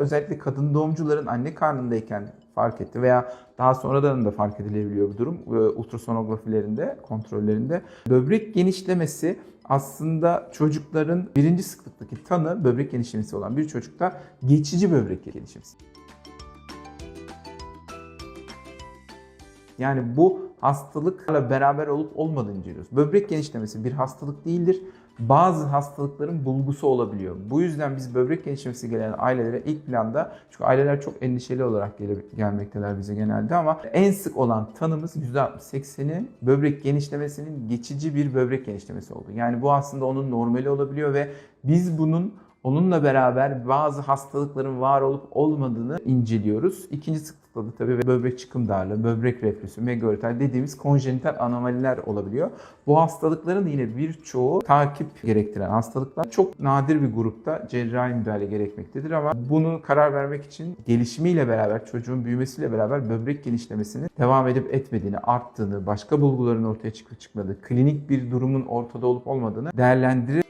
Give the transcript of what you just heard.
Özellikle kadın doğumcuların anne karnındayken fark etti veya daha sonradan da fark edilebiliyor bu durum. Ee, Ultrasonografilerinde, kontrollerinde. Böbrek genişlemesi aslında çocukların birinci sıklıktaki tanı böbrek genişlemesi olan bir çocukta geçici böbrek genişlemesi. Yani bu hastalıkla beraber olup olmadığını inceliyoruz. Böbrek genişlemesi bir hastalık değildir. Bazı hastalıkların bulgusu olabiliyor. Bu yüzden biz böbrek genişlemesi gelen ailelere ilk planda, çünkü aileler çok endişeli olarak gele- gelmekteler bize genelde ama en sık olan tanımız %60-80'i böbrek genişlemesinin geçici bir böbrek genişlemesi oldu. Yani bu aslında onun normali olabiliyor ve biz bunun Onunla beraber bazı hastalıkların var olup olmadığını inceliyoruz. İkinci sıklıkta da tabii böbrek çıkım darlığı, böbrek reflüsü, megaüreter dediğimiz konjenital anomaliler olabiliyor. Bu hastalıkların yine birçoğu takip gerektiren hastalıklar. Çok nadir bir grupta cerrahi müdahale gerekmektedir ama bunu karar vermek için gelişimiyle beraber, çocuğun büyümesiyle beraber böbrek genişlemesinin devam edip etmediğini, arttığını, başka bulguların ortaya çıkıp çıkmadığı, klinik bir durumun ortada olup olmadığını değerlendirip